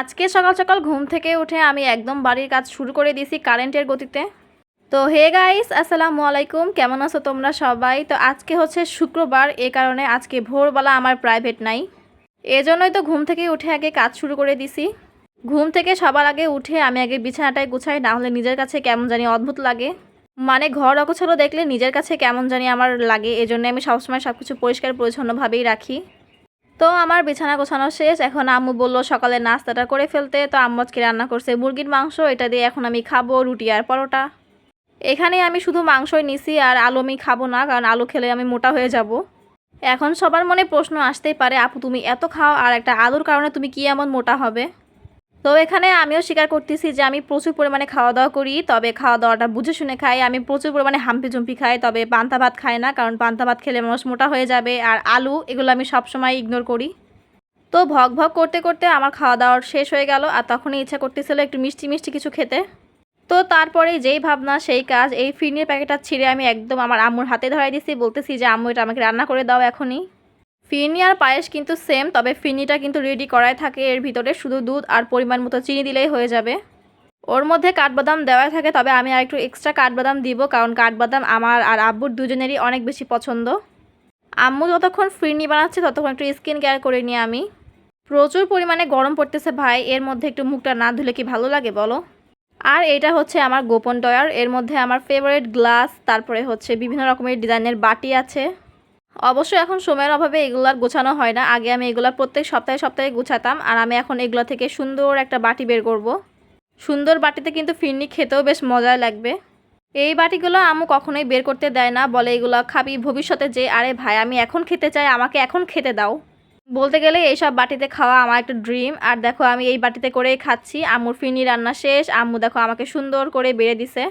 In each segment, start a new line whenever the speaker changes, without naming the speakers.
আজকে সকাল সকাল ঘুম থেকে উঠে আমি একদম বাড়ির কাজ শুরু করে দিয়েছি কারেন্টের গতিতে। তো হে গাইস, আসসালামু আলাইকুম। কেমন আছো তোমরা সবাই? তো আজকে হচ্ছে শুক্রবার, এ কারণে আজকে ভোরবেলা আমার প্রাইভেট নাই। এজন্যই তো ঘুম থেকে উঠে আগে কাজ শুরু করে দিছি ঘুম থেকে সবার আগে উঠে আমি আগে বিছানাটায় গুছাই, না হলে নিজের কাছে কেমন জানি অদ্ভুত লাগে। মানে ঘর অগোছালো দেখলে নিজের কাছে কেমন জানি আমার লাগে এজন্য আমি সবসময় সব কিছু পরিষ্কার পরিচ্ছন্নভাবেই রাখি। তো আমার বিছানা গোছানো শেষ। এখন আম্মু বলল, সকালে নাস্তাটা করে ফেলতে। তো আম্মু রান্না করছে মুরগির মাংস। এটা দিয়ে এখন আমি খাব রুটি আর পরোটা। এখানে আমি শুধু মাংসই নিছি আর আলু আমি খাব না, কারণ আলু খেলে আমি মোটা হয়ে যাব। এখন সবার মনে প্রশ্ন আসতেই পারে, আপু তুমি এত খাও আর একটা আলুর কারণে তুমি কি এমন মোটা হবে? তো এখানে আমিও স্বীকার করতেছি যে আমি প্রচুর পরিমাণে খাওয়া দাওয়া করি, তবে খাওয়া দাওয়াটা বুঝে শুনে খাই। আমি প্রচুর পরিমাণে হাম্পি জুম্পি খাই, তবে পান্তা ভাত খাই না, কারণ পান্তা ভাত খেলে মানুষ মোটা হয়ে যাবে। আর আলু, এগুলো আমি সবসময় ইগনোর করি। তো ভগ ভগ করতে করতে আমার খাওয়া দাওয়ার শেষ হয়ে গেল, আর তখনই ইচ্ছা করতেছিল একটু মিষ্টি মিষ্টি কিছু খেতে। তো তারপরে যেই ভাবনা, সেই কাজ, এই ফিরনির প্যাকেটটা ছিঁড়ে আমি একদম আমার আম্মুর হাতে ধরাই দিছি। বলতেছি যে, আম্মু, এটা আমাকে রান্না করে দাও এখনই। ফিরনি আর পায়েস কিন্তু সেম তবে ফিরনিটা কিন্তু রেডি করাই থাকে। এর ভিতরে শুধু দুধ আর পরিমাণ মতো চিনি দিলেই হয়ে যাবে। ওর মধ্যে কাঠবাদাম দেওয়াই থাকে, তবে আমি আর একটু এক্সট্রা কাঠবাদাম দিব, কারণ কাঠবাদাম আমার আর আব্বুর দুজনেরই অনেক বেশি পছন্দ। আম্মু যতক্ষণ ফিরনি বানাচ্ছে, ততক্ষণ একটু স্কিন কেয়ার করে নিই আমি। প্রচুর পরিমাণে গরম পড়তেছে ভাই, এর মধ্যে একটু মুখটা না ধুলে কি ভালো লাগে বলো? আর এটা হচ্ছে আমার গোপন টয়ার এর মধ্যে আমার ফেভারিট গ্লাস তারপরে হচ্ছে বিভিন্ন রকমের ডিজাইনের বাটি আছে। অবশ্যই এখন সময়ের অভাবে এগুলো আর গোছানো হয় না। আগে আমি এগুলো প্রত্যেক সপ্তাহে সপ্তাহে গুছাতাম, আর আমি এখন এগুলো থেকে সুন্দর একটা বাটি বের করব। সুন্দর বাটিতে কিন্তু ফিরনি খেতেও বেশ মজায় লাগবে। এই বাটিগুলো আমু কখনোই বের করতে দেয় না, বলে এগুলো খাবি, ভবিষ্যতে যে, আরে ভাই, আমি এখন খেতে চাই, আমাকে এখন খেতে দাও। বলতে গেলে এইসব বাটিতে খাওয়া আমার একটা ড্রিম, আর দেখো আমি এই বাটিতে করেই খাচ্ছি, আম্মুর ফিরনি রান্না শেষ, আম্মু দেখো আমাকে সুন্দর করে বেড়ে দিছে।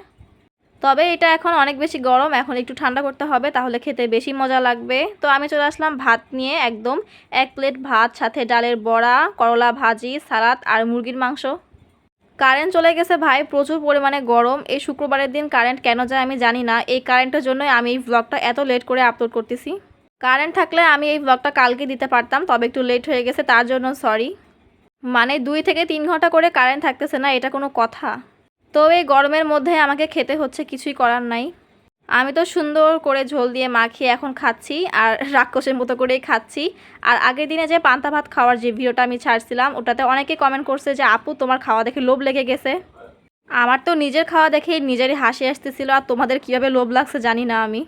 তবে এটা এখন অনেক বেশি গরম, এখন একটু ঠান্ডা করতে হবে, তাহলে খেতে বেশি মজা লাগবে। তো আমি চলে আসলাম ভাত নিয়ে একদম এক প্লেট ভাত, সাথে ডালের বড়া, করলা ভাজি, সালাদ আর মুরগির মাংস। কারেন্ট চলে গেছে ভাই, প্রচুর পরিমাণে গরম। এই শুক্রবারের দিন কারেন্ট কেন যায় আমি জানি না, এই কারেন্টের জন্যই আমি এই ব্লগটা এত লেট করে আপলোড করতেছি। কারেন্ট থাকলে আমি এই ব্লগটা কালকে দিতে পারতাম, তবে একটু লেট হয়ে গেছে, তার জন্য সরি মানে দুই থেকে তিন ঘণ্টা করে কারেন্ট থাকতেছে না, এটা কোনো কথা। তো এই গরমের মধ্যে আমাকে খেতে হচ্ছে কিছুই করার নাই। আমি তো সুন্দর করে ঝোল দিয়ে মাখিয়ে এখন খাচ্ছি আর রাক্ষসের মতো করেই খাচ্ছি। আর আগের দিনে যে পান্তা ভাত খাওয়ার যে ভিডিওটা আমি ছাড়ছিলাম, ওটাতে অনেকে কমেন্ট করছে যে, আপু, তোমার খাওয়া দেখে লোভ লেগে গেছে? আমার তো নিজের খাওয়া দেখেই নিজেরই হাসি আসতেছিল আর তোমাদের কীভাবে লোভ লাগছে জানি না আমি।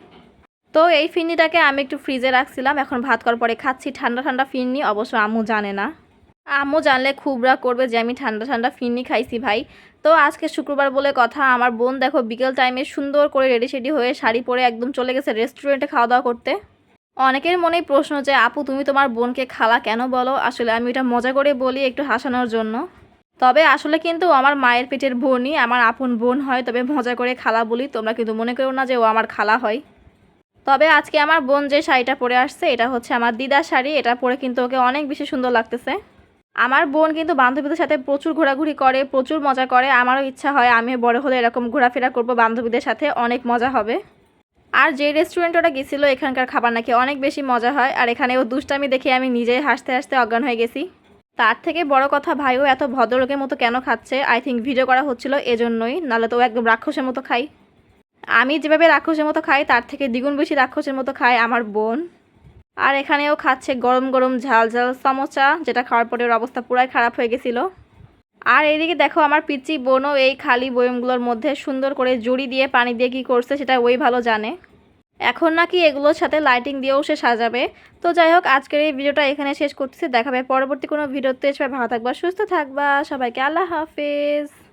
তো এই ফিরনিটাকে আমি একটু ফ্রিজে রাখছিলাম, এখন ভাত করার পরে খাচ্ছি। ঠান্ডা ঠান্ডা ফিরনি অবশ্য আম্মু জানে না। আম্মু জানলে খুব রাগ করবে যে, আমি ঠান্ডা ঠান্ডা ফিরনি খাইছি ভাই। তো আজকে শুক্রবার বলে কথা, আমার বোন দেখো বিকেল টাইমে সুন্দর করে রেডি সেডি হয়ে শাড়ি পরে একদম চলে গেছে রেস্টুরেন্টে খাওয়া দাওয়া করতে। অনেকের মনেই প্রশ্ন যে, আপু, তুমি তোমার বোনকে খালা কেন বলো? আসলে আমি এটা মজা করে বলি একটু হাসানোর জন্য। তবে আসলে কিন্তু আমার মায়ের পেটের বোনই আমার আপন বোন হয়, তবে মজা করে খালা বলি, তোমরা কিন্তু মনে করো না যে ও আমার খালা হয়। তবে আজকে আমার বোন যে শাড়িটা পরে আসছে, এটা হচ্ছে আমার দিদার শাড়ি, এটা পরে কিন্তু ওকে অনেক বেশি সুন্দর লাগতেছে। আমার বোন কিন্তু বান্ধবীদের সাথে প্রচুর ঘোরাঘুরি করে, প্রচুর মজা করে। আমারও ইচ্ছা হয় আমি বড় হলে এরকম ঘোরাফেরা করব, বান্ধবীদের সাথে অনেক মজা হবে। আর যে রেস্টুরেন্ট ওটা গেছিল, এখানকার খাবার নাকি অনেক বেশি মজা হয়। আর এখানে ও দুষ্টামি দেখে আমি নিজেই হাসতে হাসতে অজ্ঞান হয়ে গেছি। তার থেকে বড় কথা, ভাইও এত ভদ্রলোকের মতো কেন খাচ্ছে? আই থিঙ্ক ভিডিও করা হচ্ছিল এজন্যই, নাহলে তো একদম রাক্ষসের মতো খাই আমি যেভাবে রাক্ষসের মতো খাই, তার থেকে দ্বিগুণ বেশি রাক্ষসের মতো খায় আমার বোন। আর এখানেও খাচ্ছে গরম গরম ঝাল ঝাল সমোসা যেটা খাওয়ার পরে ওর অবস্থা পুরাই খারাপ হয়ে গেছিল। আর এইদিকে দেখো আমার পিচি বোনও এই খালি বয়মগুলোর মধ্যে সুন্দর করে জুড়ি দিয়ে পানি দিয়ে কী করছে সেটা ওই ভালো জানে। এখন নাকি এগুলোর সাথে লাইটিং দিয়েও সে সাজাবে। তো যাই হোক, আজকের এই ভিডিওটা এখানে শেষ করতেছি। দেখাবে পরবর্তী কোনো ভিডিওতে। সবাই ভালো থাকবা, সুস্থ থাকবা। সবাইকে আল্লাহ হাফেজ।